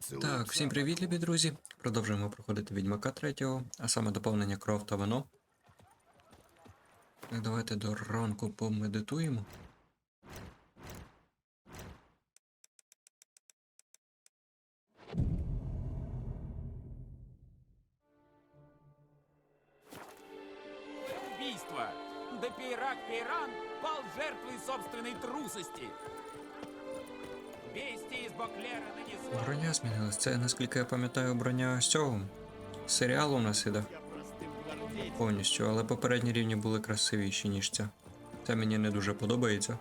Так, всім привіт, любі друзі. Продовжуємо проходити Відьмака 3, а саме доповнення кров та вино. Так, давайте до ранку помедитуємо. Це, наскільки я пам'ятаю, броня з цього. Серіалу у нас іде повністю, але попередні рівні були красивіші, ніж ця. Це мені не дуже подобається.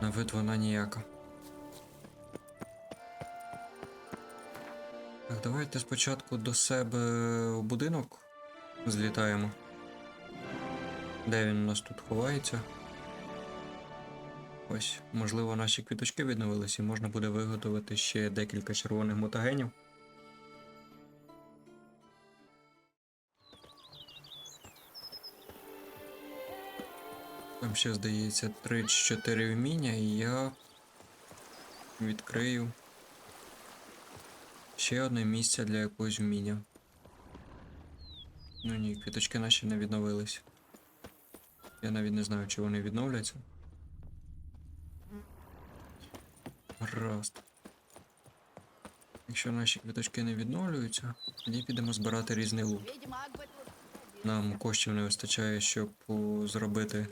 На вид вона ніяка. Так, давайте спочатку до себе в будинок злітаємо. Де він у нас тут ховається? Ось, можливо, наші квіточки відновились і можна буде виготовити ще декілька червоних мутагенів. Там ще здається 3-4 вміння, і я відкрию ще одне місце для якогось вміння. Ну ні, квіточки наші не відновились. Я навіть не знаю, чи вони відновляться. Гаразд. Якщо наші квіточки не відновлюються, тоді підемо збирати різний лут. Нам коштів не вистачає, щоб зробити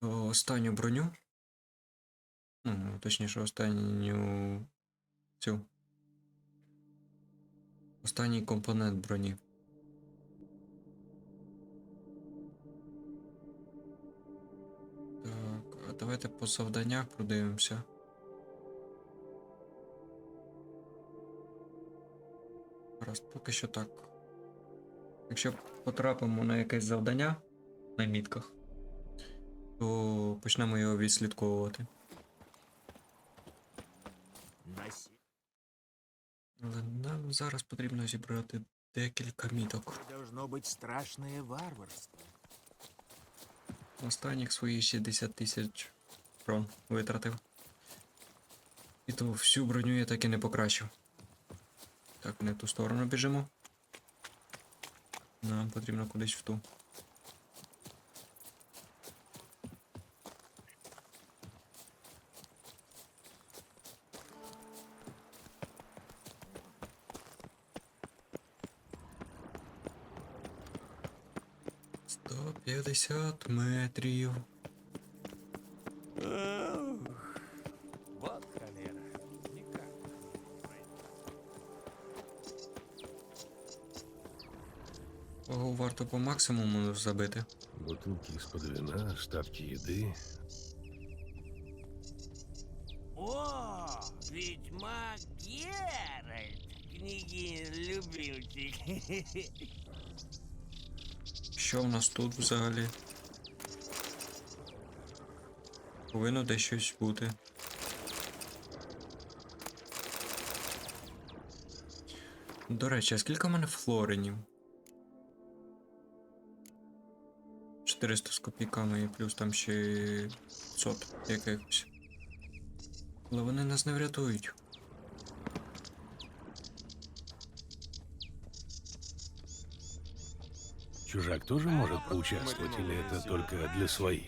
останню броню. Ну, точніше, останню цю. Останній компонент броні. Давайте по завданнях продивимося. Раз, поки що так. Якщо потрапимо на якесь завдання на мітках, то почнемо його відслідковувати. Але нам зараз потрібно зібрати декілька міток. Должно быть страшное варварство. Останніх свої 60 тисяч крон витратив. І то всю броню я так і не покращив. Так, не в ту сторону біжимо. Нам потрібно кудись в ту. Сто п'ятдесят метрів. Вот холера. Никак. Кого варто по максимуму забити. Бутылки из-под вина, остатки еды. О, ведьмак Геральт, княгин любимчик. Що в нас тут взагалі? Повинно десь щось бути. До речі, а скільки в мене флоренів? 400 з копійками і плюс там ще 500 якихось. Але вони нас не врятують. Чужак тоже может поучаствовать, или это только для своих?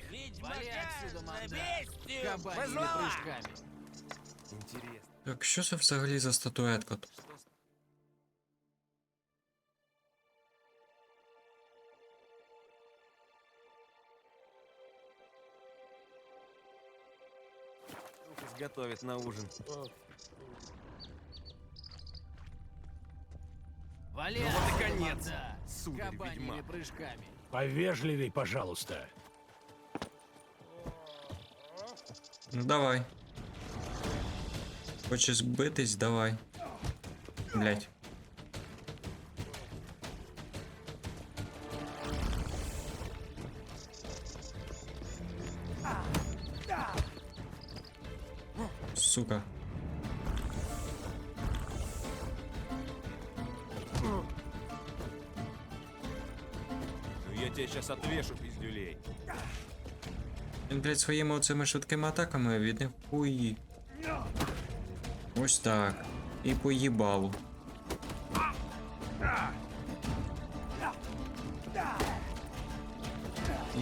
Так, що це взагалі за статуетка тут? Готовит на ужин. Валяй, Ну вот и конец, с сударь ведьмак. прыжками. Повежливей, пожалуйста. Ну давай. Хочеш збитись, давай. Блять. Сука. Отвешу, пиздюлей. Він, блядь, своїми оцими швидкими атаками від них хуї. Ось так. І поїбалу.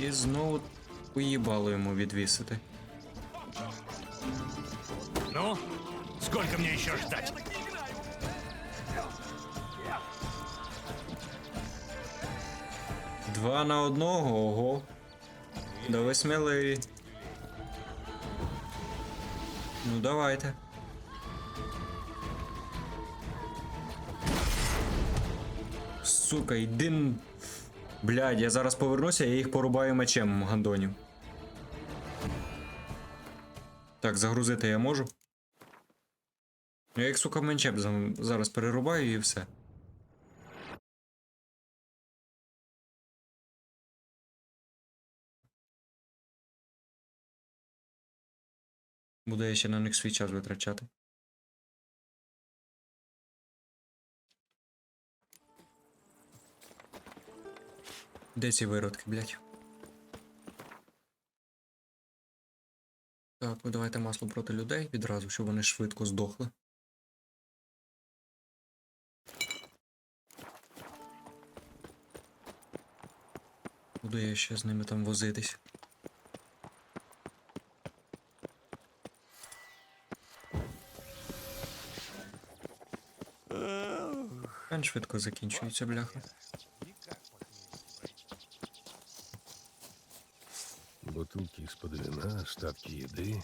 І знову поїбало йому відвісити. Ну, сколько мне еще ждать? Два на одного, ого. Да ви. Ну давайте. Сука, йди. Блядь, я зараз повернуся, я їх порубаю мечем гандонів. Так, загрузити я можу. Я їх, сука, мечем зараз перерубаю і все. Буду я ще на них свій час витрачати. Де ці виродки, блядь? Так, ну давайте масло проти людей відразу, щоб вони швидко здохли. Буду я ще з ними там возитись. Він швидко закінчується, бляха. Бутылки из-под вина, остатки еды.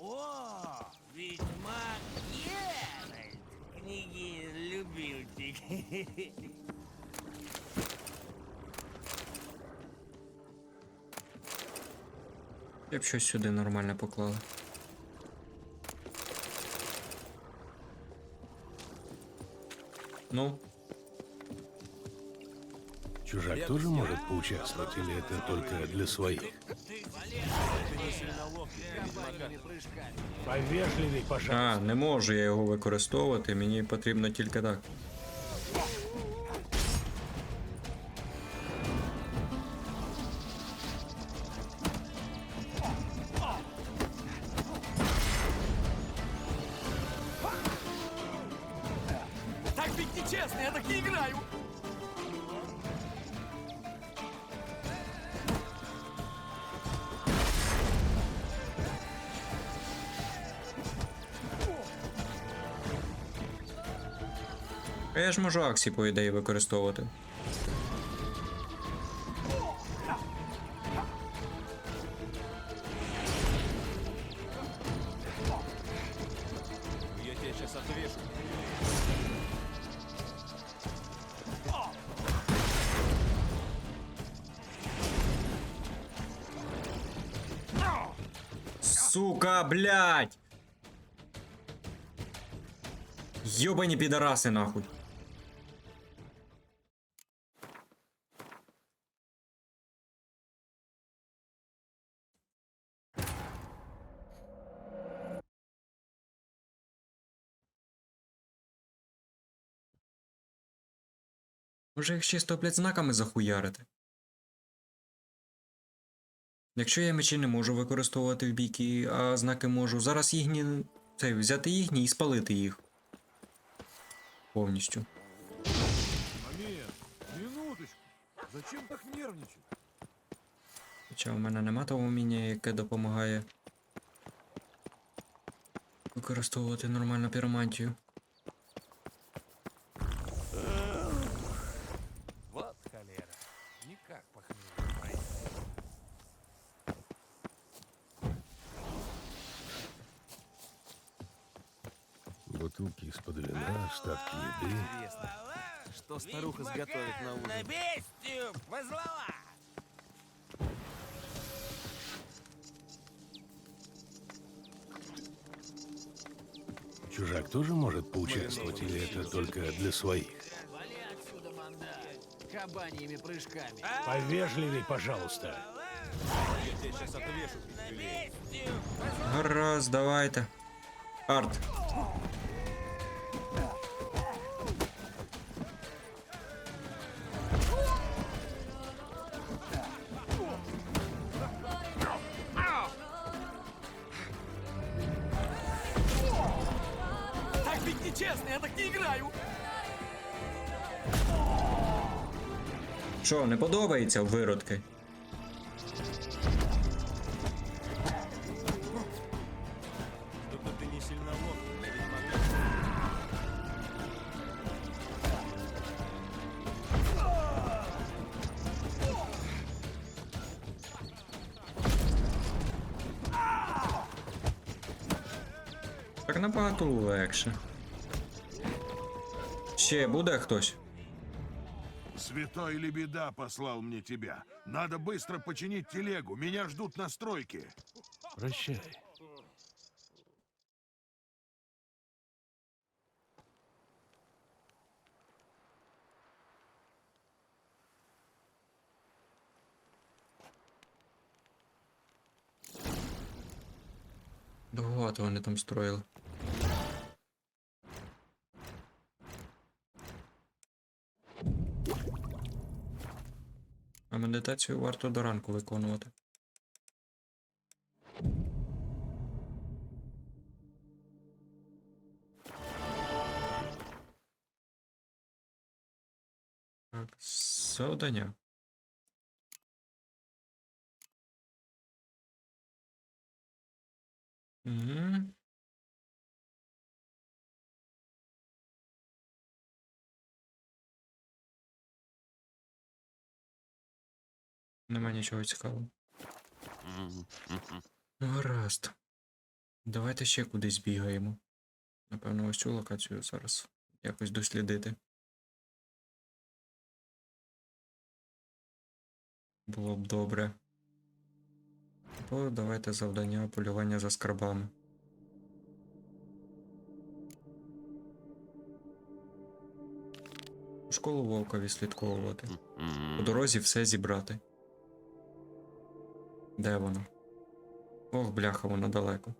О, ведьмак Геральт, княгин любимчик. Я б щось сюди нормально поклали. Ну, Чужак тоже может поучаствовать, или это только для своих? Повежливей, пожалуйста. а, не можу я його використовувати, мені потрібно тільки так. Так я ж можу аксі, по ідеї, використовувати. Сука, блядь! Ёбані підараси, нахуй. Може їх чисто, блядь, знаками захуярити? Якщо я мечі не можу використовувати в бійки, а знаки можу, зараз їхні. Це взяти їхні і спалити їх. Повністю. Момент, минуточку. Зачем так нервничать? Хоча в мене нема того вміння, яке допомагає використовувати нормальну піромантію. Из-под вина, остатки еды. Интересно, что старуха Ведьмака сготовит на На ужин? бестию позвала. Чужак тоже может поучаствовать, или это только для своих? Вали отсюда, манда! Кабаньими прыжками. Повежливей, пожалуйста. Я тебя сейчас отвешу. На пиздюлей. бестию Гаразд, давайте. Арт. Подобається виродки? Так набагато легше. Ще буде хтось? Святой Лебеда послал мне тебя. Надо быстро починить телегу. Меня ждут на стройке. Прощай. Багато вони там строїли. А медитацію варто до ранку виконувати. Так, завдання. Угу. Нема нічого цікавого. Ну, гаразд. Давайте ще кудись бігаємо. Напевно, ось цю локацію зараз якось дослідити. Було б добре. Або давайте завдання полювання за скарбами. Школу вовка відслідковувати. По дорозі все зібрати. Де воно? Ох, бляха, воно далеко.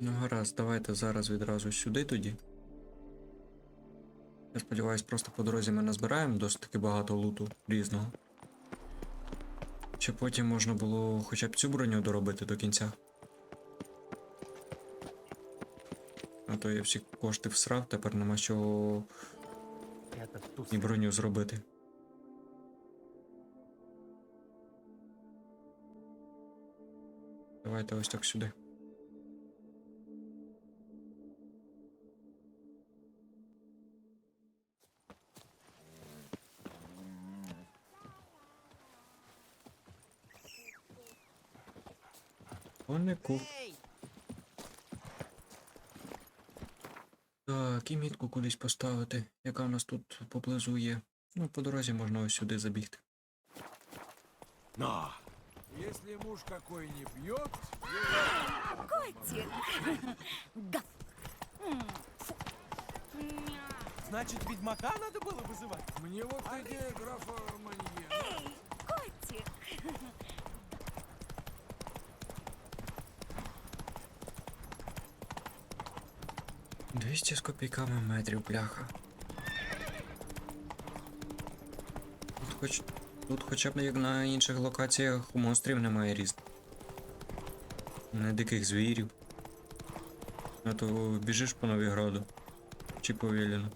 Ну, гаразд, давайте зараз відразу сюди тоді. Я сподіваюсь, просто по дорозі ми назбираємо досить таки багато луту різного. Чи потім можна було хоча б цю броню доробити до кінця. А то я всі кошти всрав, тепер нема чого і броню зробити. Давайте ось так сюди. Конику. Так, і мітку кудись поставити, яка в нас тут поблизу є. Ну, по дорозі можна ось сюди забігти. Но Если муж какой не пьет, Котик. Гав. значит ведьмака надо было вызывать. Мне вот идея графа Манье. Эй, котик. 200 з копійками метрів, бляха. Тут хоч. Тут хоча б як на інших локаціях у монстрів немає різних. Не диких звірів. А то біжиш по Новіграду. Чи по Віліну.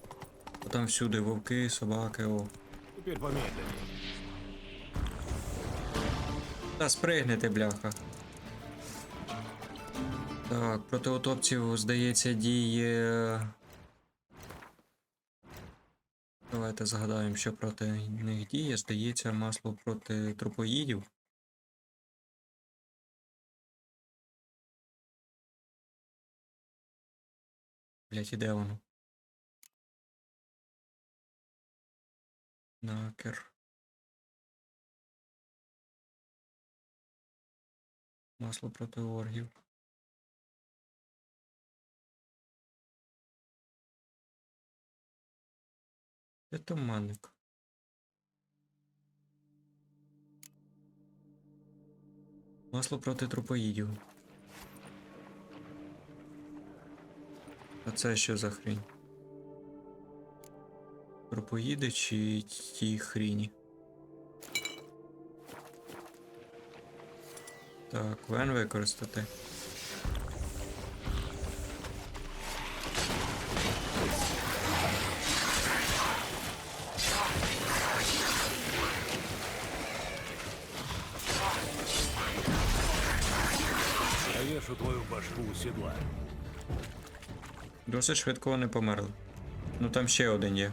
А там всюди вовки, собаки, о. теперь помедленнее. Та спригнете, бляха. Так, проти утопців, здається, діє. Давайте згадаємо, що проти них діє. Здається, масло проти трупоїдів. Блять, іде воно? Накер. Масло проти оргів. Де туманник? Масло проти трупоїдів. А це що за хрінь? Трупоїди чи ті хріні? Так, вен використати. Повешу твою башку у седла. Досить швидко вони померли. Ну там ще один є.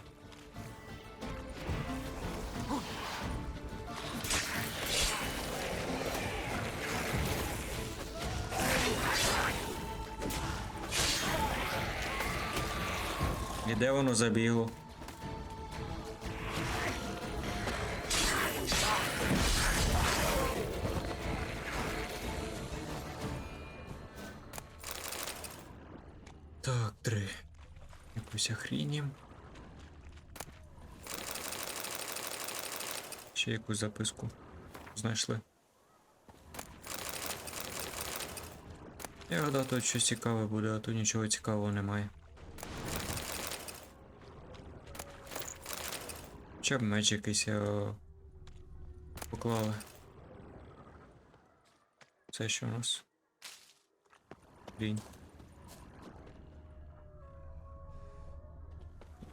І де воно забігло? Ще якусь записку знайшли. Я гадав, тут щось цікаве буде, а тут нічого цікавого немає. Хоча б меч якийсь е, поклали. Це що у нас? Хрінь.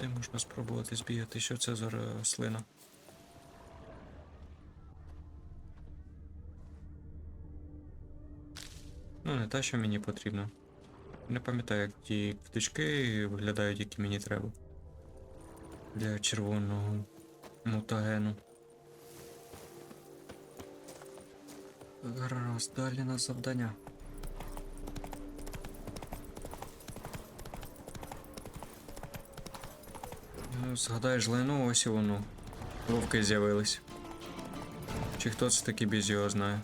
Де можна спробувати збігати? Що це за рослина? Ну, не та, що мені потрібно. Не пам'ятаю, як ті птички виглядають, які мені треба. Для червоного мутагену. Гаразд, далі на завдання. Ну, Згадаєш Лену, ось і воно. Вовки з'явились. Чи хто це такий без його знає?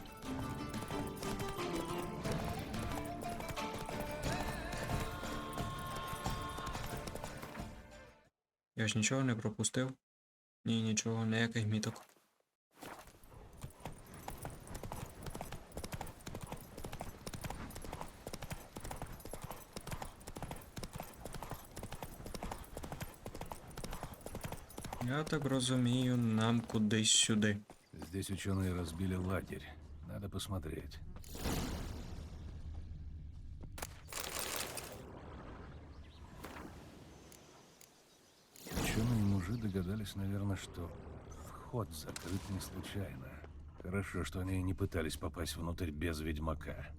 Я ж нічого не пропустив. Ні, нічого, ніяких міток. Я так розумію, нам кудись сюди. Здесь ученые разбили лагерь. Надо посмотреть. Ученые мужи догадались, наверное, что вход закрыт не случайно. Хорошо, что они не пытались попасть внутрь без ведьмака.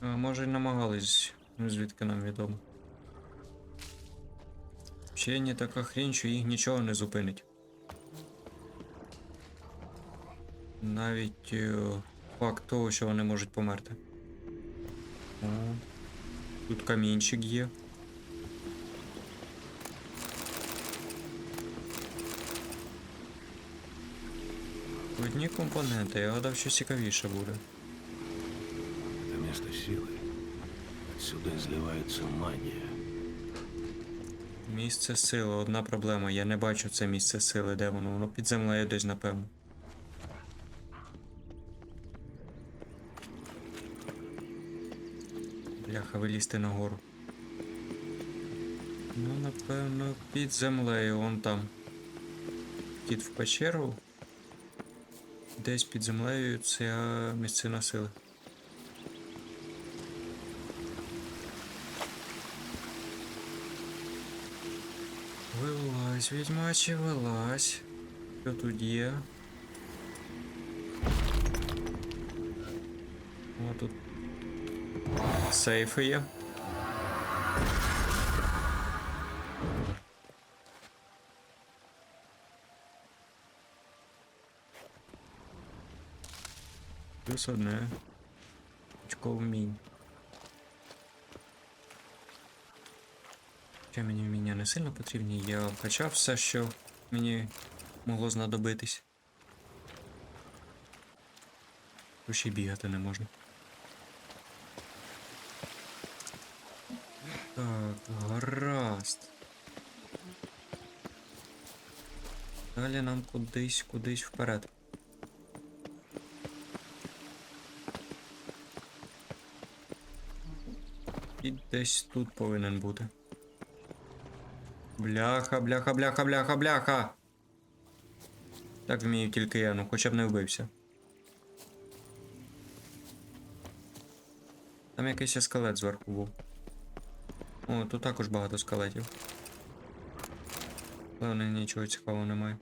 Може й намагались, ну звідки нам відомо. Вчені така хрінь, що їх нічого не зупинить. Навіть е, факт того, що вони можуть померти. Тут камінчик є. Одні компоненти, я гадав, що цікавіше буде. Это место силы. Отсюда изливается магия. Місце сили, одна проблема. Я не бачу це місце сили, де воно? Воно під землею десь, напевно. Бляха, вилізти нагору. Ну, напевно, під землею, вон там. Кіт в печеру. Десь під землею ця місцина сили. Вилазь, відьмаче, вилазь. Що тут є? О, тут сейфи є. Плюс одне. Очко вмінь. Хоча мені вміння не сильно потрібні, я вкачав все, що мені могло знадобитись. Тут ще бігати не можна. Так, гаразд. Далі нам кудись, кудись вперед. І десь тут повинен бути. Бляха, бляха, бляха, бляха, бляха. Так вмію тільки я, ну хоча б не вбився. Там якийсь скелет зверху був. О, тут також багато скелетів. Певне, нічого цікавого немає.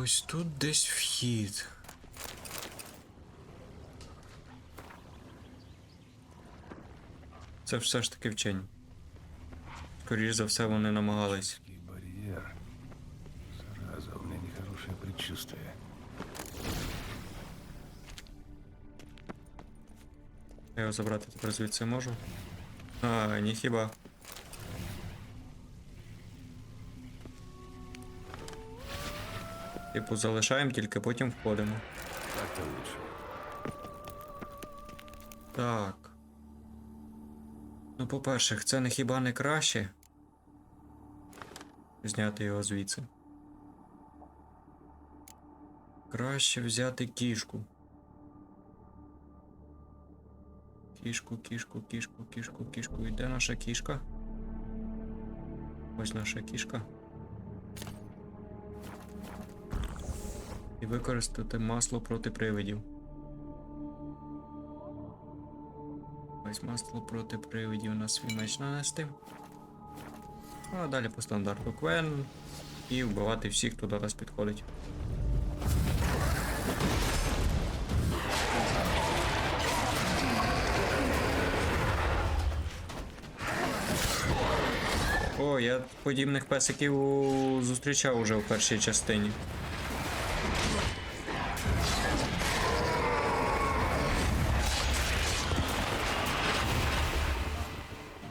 Ось тут десь вхід. Це все ж таки вчень. Скоріш за все, вони намагались. Зараза, у предчувствие. Я його забрати тепер звідси можу. А, ні хіба. Типу, залишаємо, тільки потім входимо. Так-то лучше. Так. Ну, по-перше, це не хіба не краще. Зняти його звідси. Краще взяти кішку. Кішку, кішку, кішку, кішку, кішку. І де наша кішка? Ось наша кішка. І використати масло проти привидів. Ось масло проти привидів на свій меч нанести. А далі по стандарту Квен. І вбивати всіх, хто до нас підходить. О, я подібних песиків зустрічав уже в першій частині.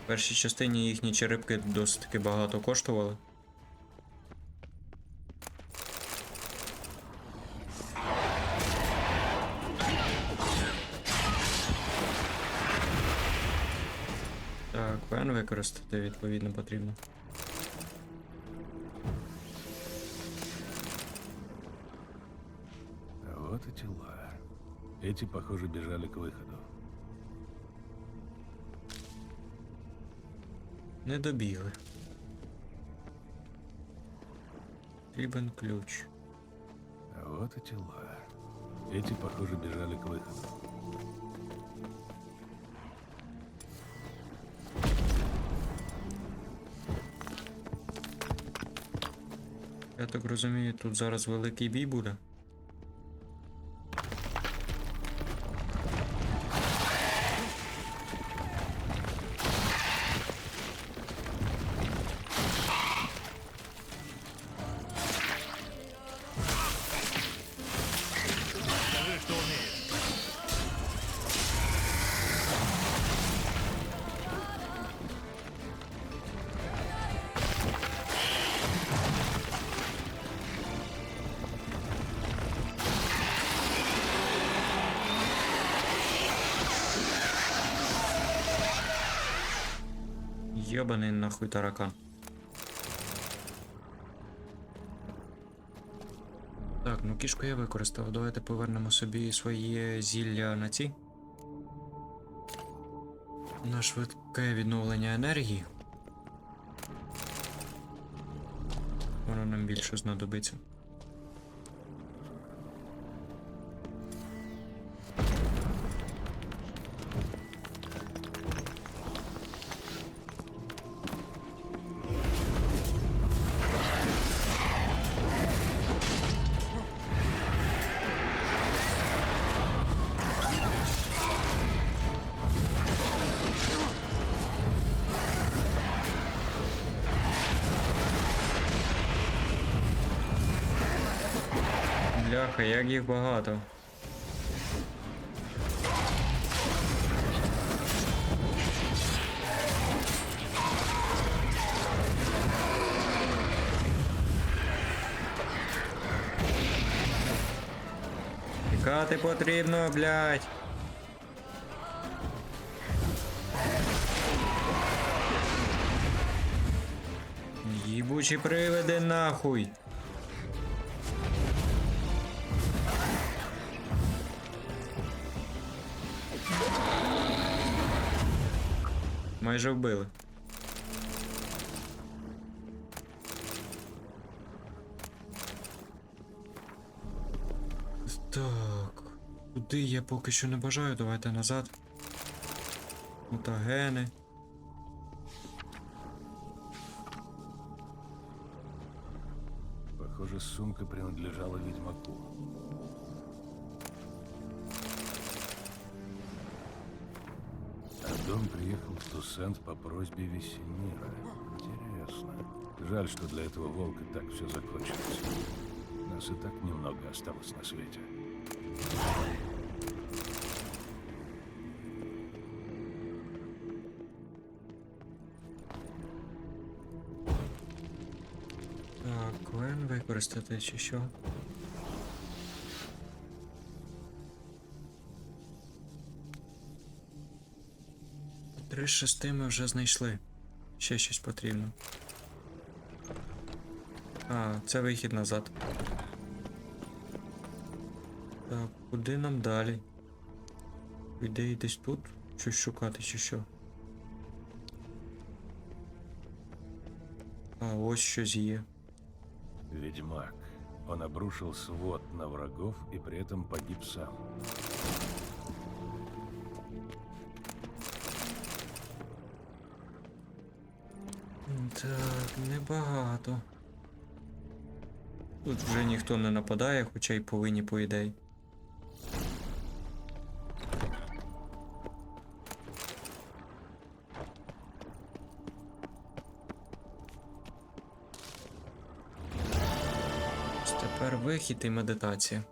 Першій частині їхні черепки досить таки багато коштували. Так, Вен використати відповідно потрібно. Вот и тела. Эти, похоже, бежали к выходу. Не добігли. Потрібен ключ. Вот и тела. Эти, похоже, бежали к выходу. Я так розумію, тут зараз великий бій буде. Нахуй таракан. Так, ну кішку я використав. Давайте повернемо собі своє зілля на ці. На швидке відновлення енергії. Воно нам більше знадобиться. Бляха, як їх багато. Тікати потрібно, блядь. Їбучі привиди нахуй. Майже вбили. Так. Куди я поки що не бажаю, давайте назад. Мутагени. Похоже, сумка принадлежала ведьмаку. Дом приехал в Тусент по просьбе Весемира. Интересно. Жаль, что для этого волка так все закончилось. Нас и так немного осталось на свете. Так, Квен використати чи що? Шести ми вже знайшли. Ще щось потрібно. А, це вихід назад. Так, куди нам далі? По десь тут щось шукати чи що? А, ось щось є. Ведьмак. Он обрушил свод на врагов и при этом погиб сам. Так, небагато. Тут вже ніхто не нападає, хоча й повинні по ідеї. Тепер вихід і медитація.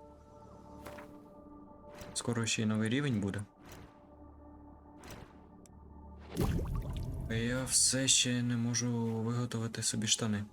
Скоро ще й новий рівень буде. Все ще не можу виготовити собі штани.